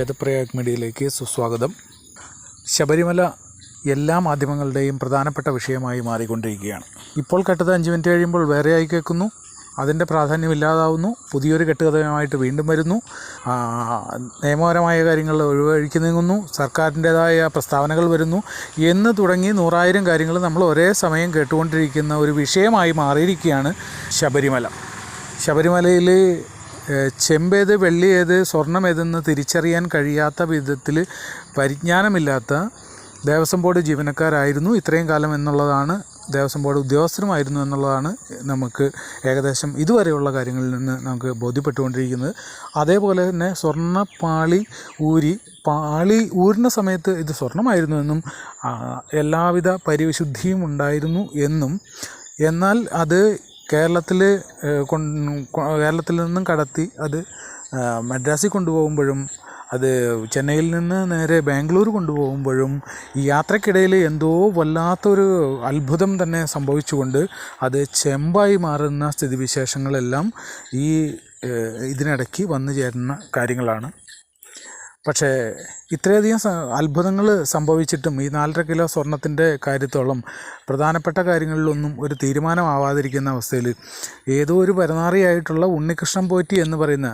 വേദപ്രയാഗ് മീഡിയയിലേക്ക് സുസ്വാഗതം. ശബരിമല എല്ലാ മാധ്യമങ്ങളുടെയും പ്രധാനപ്പെട്ട വിഷയമായി മാറിക്കൊണ്ടിരിക്കുകയാണ്. ഇപ്പോൾ കെട്ടത് അഞ്ച് മിനിറ്റ് കഴിയുമ്പോൾ വേറെയായി കേൾക്കുന്നു. അതിന്റെ പ്രാധാന്യം ഇല്ലാതാവുന്നു. പുതിയൊരു കെട്ടുകഥയുമായിട്ട് വീണ്ടും വരുന്നു. നിയമപരമായ കാര്യങ്ങൾ ഒഴിവഴിക്ക് നീങ്ങുന്നു. സർക്കാരിന്റേതായ പ്രസ്താവനകൾ വരുന്നു. എന്ന് തുടങ്ങി നൂറായിരം കാര്യങ്ങൾ നമ്മൾ ഒരേ സമയം കേട്ടുകൊണ്ടിരിക്കുന്ന ഒരു വിഷയമായി മാറിയിരിക്കുകയാണ് ശബരിമല. ശബരിമലയിൽ ചെമ്പേത് സ്വർണം ഏതെന്ന് തിരിച്ചറിയാൻ കഴിയാത്ത വിധത്തിൽ പരിജ്ഞാനമില്ലാത്ത ദേവസ്വം ബോർഡ് ജീവനക്കാരായിരുന്നു. ഇത്രയും കാലം എന്നുള്ളതാണ് ദേവസ്വം ബോർഡ് ഉദ്യോഗസ്ഥരുമായിരുന്നു എന്നുള്ളതാണ് നമുക്ക് ഏകദേശം ഇതുവരെയുള്ള കാര്യങ്ങളിൽ നിന്ന് നമുക്ക് ബോധ്യപ്പെട്ടുകൊണ്ടിരിക്കുന്നത്. അതേപോലെ തന്നെ സ്വർണപ്പാളി ഊരി പാളി ഊരുന്ന സമയത്ത് ഇത് സ്വർണമായിരുന്നു എന്നും എല്ലാവിധ പരിശുദ്ധിയും ഉണ്ടായിരുന്നു എന്നും. എന്നാൽ അത് കേരളത്തിൽ കേരളത്തിൽ നിന്നും കടത്തി അത് മദ്രാസിൽ കൊണ്ടുപോകുമ്പോഴും അത് ചെന്നൈയിൽ നിന്ന് നേരെ ബാംഗ്ലൂർ കൊണ്ടുപോകുമ്പോഴും ഈ യാത്രക്കിടയിൽ എന്തോ വല്ലാത്തൊരു അത്ഭുതം തന്നെ സംഭവിച്ചുകൊണ്ട് അത് ചെമ്പായി മാറുന്ന സ്ഥിതിവിശേഷങ്ങളെല്ലാം ഈ ഇതിനിടയ്ക്ക് വന്നു ചേരുന്ന കാര്യങ്ങളാണ്. പക്ഷേ ഇത്രയധികം അത്ഭുതങ്ങൾ സംഭവിച്ചിട്ടും ഈ നാലര കിലോ സ്വർണത്തിന്റെ കാര്യത്തോളം പ്രധാനപ്പെട്ട കാര്യങ്ങളിലൊന്നും ഒരു തീരുമാനമാവാതിരിക്കുന്ന അവസ്ഥയിൽ ഏതോ ഒരു പരനാറിയായിട്ടുള്ള ഉണ്ണികൃഷ്ണൻ പോറ്റി എന്ന് പറയുന്ന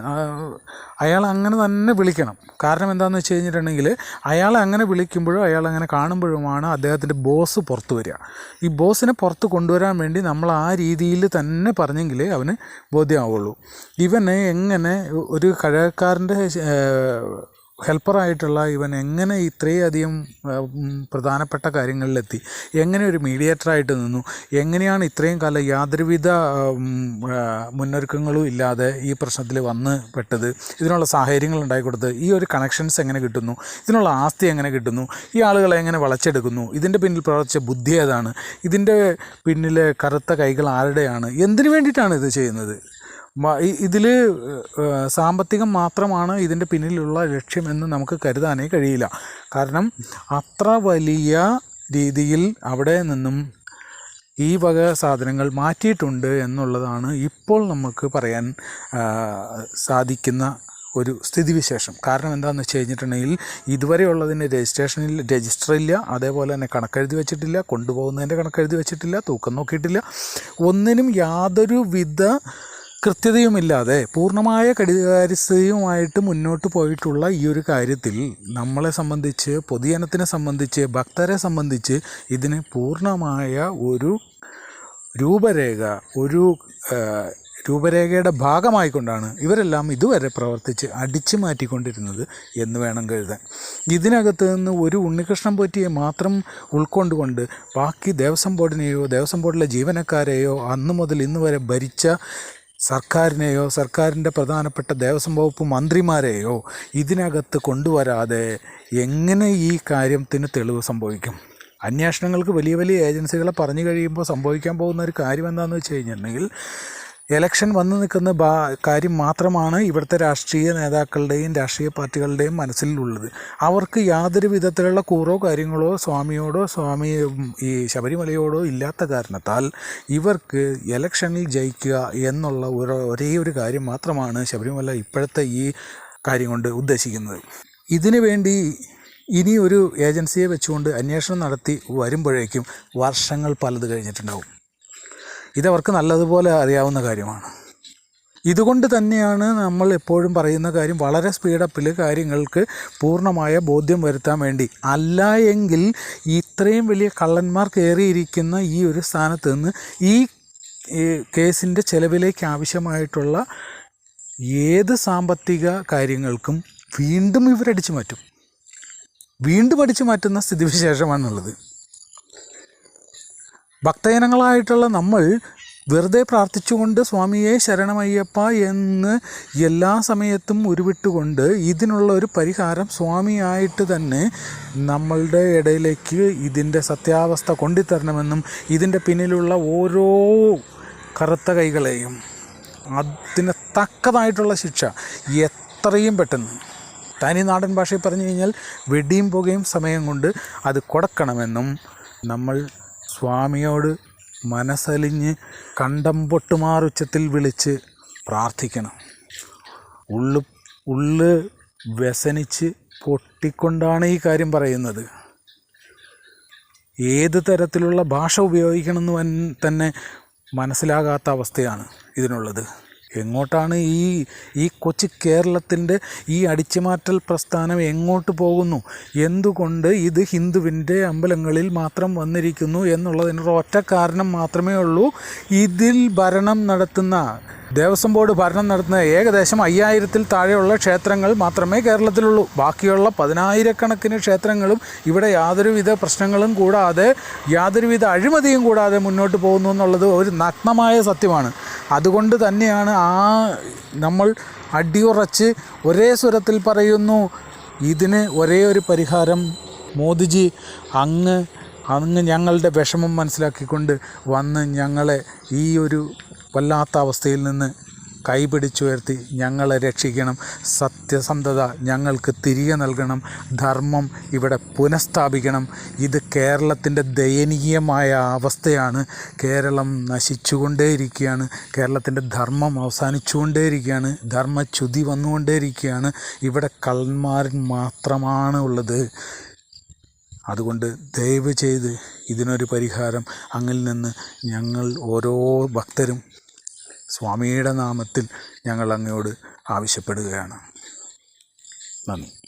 അയാൾ അങ്ങനെ തന്നെ വിളിക്കണം. കാരണം എന്താണെന്ന് വെച്ച് കഴിഞ്ഞിട്ടുണ്ടെങ്കിൽ അയാളെ അങ്ങനെ വിളിക്കുമ്പോഴും അയാൾ അങ്ങനെ കാണുമ്പോഴുമാണ് അദ്ദേഹത്തിന്റെ ബോസ് പുറത്തു വരിക. ഈ ബോസിനെ പുറത്ത് കൊണ്ടുവരാൻ വേണ്ടി നമ്മൾ ആ രീതിയിൽ തന്നെ പറഞ്ഞെങ്കിലേ അവന് ബോധ്യമാവുള്ളൂ. ഇവനെ എങ്ങനെ ഒരു കഴകക്കാരന്റെ ഹെൽപ്പറായിട്ടുള്ള ഇവൻ എങ്ങനെ ഇത്രയധികം പ്രധാനപ്പെട്ട കാര്യങ്ങളിലെത്തി? എങ്ങനെ ഒരു മീഡിയേറ്ററായിട്ട് നിന്നു? എങ്ങനെയാണ് ഇത്രയും കാലം യാതൊരുവിധ മുന്നൊരുക്കങ്ങളും ഇല്ലാതെ ഈ പ്രശ്നത്തിൽ വന്ന് പെട്ടത്? ഇതിനുള്ള സാഹചര്യങ്ങൾ ഉണ്ടായിക്കൊടുത്ത് ഈ ഒരു കണക്ഷൻസ് എങ്ങനെ കിട്ടുന്നു? ഇതിനുള്ള ആസ്തി എങ്ങനെ കിട്ടുന്നു? ഈ ആളുകളെ എങ്ങനെ വളച്ചെടുക്കുന്നു? ഇതിന്റെ പിന്നിൽ പ്രവർത്തിച്ച ബുദ്ധി ഏതാണ്? ഇതിന്റെ പിന്നിലെ കറുത്ത കൈകൾ ആരുടെയാണ്? എന്തിനു വേണ്ടിയിട്ടാണ് ഇത് ചെയ്യുന്നത്? ഇതിൽ സാമ്പത്തികം മാത്രമാണ് ഇതിന്റെ പിന്നിലുള്ള ലക്ഷ്യമെന്ന് നമുക്ക് കരുതാനേ കഴിയില്ല. കാരണം അത്ര വലിയ രീതിയിൽ അവിടെ നിന്നും ഈ വക സാധനങ്ങൾ മാറ്റിയിട്ടുണ്ട് എന്നുള്ളതാണ് ഇപ്പോൾ നമുക്ക് പറയാൻ സാധിക്കുന്ന ഒരു സ്ഥിതിവിശേഷം. കാരണം എന്താണെന്ന് വെച്ച് കഴിഞ്ഞിട്ടുണ്ടെങ്കിൽ ഇതുവരെ ഉള്ളതിന് രജിസ്ട്രേഷനിൽ രജിസ്റ്റർ ഇല്ല അതേപോലെ തന്നെ കണക്കെഴുതി വെച്ചിട്ടില്ല കൊണ്ടുപോകുന്നതിന്റെ കണക്കെഴുതി വെച്ചിട്ടില്ല തൂക്കം നോക്കിയിട്ടില്ല. ഒന്നിനും യാതൊരു വിധ കൃത്യതയുമില്ലാതെ പൂർണമായ കടികാരിസ്ഥതയുമായിട്ട് മുന്നോട്ട് പോയിട്ടുള്ള ഈ ഒരു കാര്യത്തിൽ നമ്മളെ സംബന്ധിച്ച് പൊതുജനത്തിനെ സംബന്ധിച്ച് ഭക്തരെ സംബന്ധിച്ച് ഇതിന് പൂർണമായ ഒരു രൂപരേഖ ഒരു രൂപരേഖയുടെ ഭാഗമായിക്കൊണ്ടാണ് ഇവരെല്ലാം ഇതുവരെ പ്രവർത്തിച്ച് അടിച്ചു മാറ്റിക്കൊണ്ടിരുന്നത് എന്ന് വേണം കരുതാൻ. ഇതിനകത്ത് നിന്ന് ഒരു ഉണ്ണികൃഷ്ണൻ പോറ്റിയെ മാത്രം ഉൾക്കൊണ്ടുകൊണ്ട് ബാക്കി ദേവസ്വം ബോർഡിനെയോ ദേവസ്വം ബോർഡിലെ ജീവനക്കാരെയോ അന്നു മുതൽ ഇന്ന് വരെ ഭരിച്ച സർക്കാരിനെയോ സർക്കാരിന്റെ പ്രധാനപ്പെട്ട ദേവസ്വം വകുപ്പ് മന്ത്രിമാരെയോ ഇതിനകത്ത് കൊണ്ടുവരാതെ എങ്ങനെ ഈ കാര്യത്തിന് തെളിവ് സംഭവിക്കും? അന്വേഷണങ്ങൾക്ക് വലിയ വലിയ ഏജൻസികളെ പറഞ്ഞു കഴിയുമ്പോൾ സംഭവിക്കാൻ പോകുന്ന ഒരു കാര്യം എന്താണെന്ന് വെച്ച് കഴിഞ്ഞിട്ടുണ്ടെങ്കിൽ ഇലക്ഷൻ വന്നു നിൽക്കുന്ന കാര്യം മാത്രമാണ് ഇവിടുത്തെ രാഷ്ട്രീയ നേതാക്കളുടെയും രാഷ്ട്രീയ പാർട്ടികളുടെയും മനസ്സിലുള്ളത്. അവർക്ക് യാതൊരു വിധത്തിലുള്ള കൂറോ കാര്യങ്ങളോ സ്വാമിയോടോ സ്വാമി ഈ ശബരിമലയോടോ ഇല്ലാത്ത കാരണത്താൽ ഇവർക്ക് എലക്ഷനിൽ ജയിക്കുക എന്നുള്ള ഒരേ ഒരു കാര്യം മാത്രമാണ് ശബരിമല ഇപ്പോഴത്തെ ഈ കാര്യം കൊണ്ട് ഉദ്ദേശിക്കുന്നത്. ഇതിനു വേണ്ടി ഇനി ഒരു ഏജൻസിയെ വെച്ചുകൊണ്ട് അന്വേഷണം നടത്തി വരുമ്പോഴേക്കും വർഷങ്ങൾ പലത് കഴിഞ്ഞിട്ടുണ്ടാവും. ഇതവർക്ക് നല്ലതുപോലെ അറിയാവുന്ന കാര്യമാണ്. ഇതുകൊണ്ട് തന്നെയാണ് നമ്മൾ എപ്പോഴും പറയുന്ന കാര്യം വളരെ സ്പീഡപ്പിൽ കാര്യങ്ങൾക്ക് പൂർണമായ ബോധ്യം വരുത്താൻ വേണ്ടി. അല്ല എങ്കിൽ ഇത്രയും വലിയ കള്ളന്മാർ കയറിയിരിക്കുന്ന ഈ ഒരു സ്ഥാനത്ത് നിന്ന് ഈ കേസിന്റെ ചെലവിലേക്ക് ആവശ്യമായിട്ടുള്ള ഏത് സാമ്പത്തിക കാര്യങ്ങൾക്കും വീണ്ടും ഇവരടിച്ചു മാറ്റും. വീണ്ടും അടിച്ചു മാറ്റുന്ന സ്ഥിതിവിശേഷമാണുള്ളത് ഭക്തജനങ്ങളായിട്ടുള്ള നമ്മൾ വെറുതെ പ്രാർത്ഥിച്ചുകൊണ്ട് സ്വാമിയെ ശരണമയ്യപ്പ എന്ന് എല്ലാ സമയത്തും ഉരുവിട്ടുകൊണ്ട് ഇതിനുള്ള ഒരു പരിഹാരം സ്വാമിയായിട്ട് തന്നെ നമ്മളുടെ ഇടയിലേക്ക് ഇതിന്റെ സത്യാവസ്ഥ കൊണ്ടുതരണമെന്നും ഇതിന്റെ പിന്നിലുള്ള ഓരോ കറുത്ത കൈകളെയും അതിന് തക്കതായിട്ടുള്ള ശിക്ഷ എത്രയും പെട്ടെന്ന്. തനി നാടൻ ഭാഷയിൽ പറഞ്ഞു കഴിഞ്ഞാൽ വെടിയും പുകയും സമയം കൊണ്ട് അത് കൊടുക്കണമെന്നും നമ്മൾ സ്വാമിയോട് മനസ്സലിഞ്ഞ് കണ്ടം പൊട്ടുമാറുച്ചത്തിൽ വിളിച്ച് പ്രാർത്ഥിക്കണം. ഉള്ളു ഉള്ള് വ്യസനിച്ച് പൊട്ടിക്കൊണ്ടാണ് ഈ കാര്യം പറയുന്നത്. ഏത് തരത്തിലുള്ള ഭാഷ ഉപയോഗിക്കണമെന്ന് തന്നെ മനസ്സിലാകാത്ത അവസ്ഥയാണ് ഇതിനുള്ളത്. എങ്ങോട്ടാണ് ഈ ഈ കൊച്ചു കേരളത്തിന്റെ ഈ അടിച്ചുമാറ്റൽ പ്രസ്ഥാനം എങ്ങോട്ട് പോകുന്നു? എന്തുകൊണ്ട് ഇത് ഹിന്ദുവിന്റെ അമ്പലങ്ങളിൽ മാത്രം വന്നിരിക്കുന്നു എന്നുള്ളതിനൊരു ഒറ്റ കാരണം മാത്രമേ ഉള്ളൂ. ഇതിൽ ഭരണം നടത്തുന്ന ദേവസ്വം ബോർഡ് ഭരണം നടത്തുന്ന ഏകദേശം അയ്യായിരത്തിൽ താഴെയുള്ള ക്ഷേത്രങ്ങൾ മാത്രമേ കേരളത്തിലുള്ളൂ. ബാക്കിയുള്ള പതിനായിരക്കണക്കിന് ക്ഷേത്രങ്ങളും ഇവിടെ യാതൊരുവിധ പ്രശ്നങ്ങളും കൂടാതെ യാതൊരുവിധ അഴിമതിയും കൂടാതെ മുന്നോട്ട് പോകുന്നു എന്നുള്ളത് ഒരു നഗ്നമായ സത്യമാണ്. അതുകൊണ്ട് തന്നെയാണ് ആ നമ്മൾ അടിയുറച്ച് ഒരേ സ്വരത്തിൽ പറയുന്നു ഇതിന് ഒരേ ഒരു പരിഹാരം മോദിജി അങ്ങ് അങ്ങ് ഞങ്ങളുടെ വിഷമം മനസ്സിലാക്കിക്കൊണ്ട് വന്ന് ഞങ്ങളെ ഈ ഒരു വല്ലാത്ത അവസ്ഥയിൽ നിന്ന് കൈപിടിച്ചുയർത്തി ഞങ്ങളെ രക്ഷിക്കണം. സത്യസന്ധത ഞങ്ങൾക്ക് തിരികെ നൽകണം. ധർമ്മം ഇവിടെ പുനഃസ്ഥാപിക്കണം. ഇത് കേരളത്തിന്റെ ദയനീയമായ അവസ്ഥയാണ്. കേരളം നശിച്ചുകൊണ്ടേയിരിക്കുകയാണ്. കേരളത്തിന്റെ ധർമ്മം അവസാനിച്ചുകൊണ്ടേയിരിക്കുകയാണ്. ധർമ്മച്യുതി വന്നുകൊണ്ടേയിരിക്കുകയാണ്. ഇവിടെ കള്ളന്മാർ മാത്രമാണ് ഉള്ളത്. അതുകൊണ്ട് ദയവ് ചെയ്ത് ഇതിനൊരു പരിഹാരം. അങ്ങിൽ നിന്ന് ഞങ്ങൾ ഓരോ ഭക്തരും സ്വാമിയുടെ നാമത്തിൽ ഞങ്ങൾ അങ്ങയോട് ആവശ്യപ്പെടുകയാണ്. നന്ദി.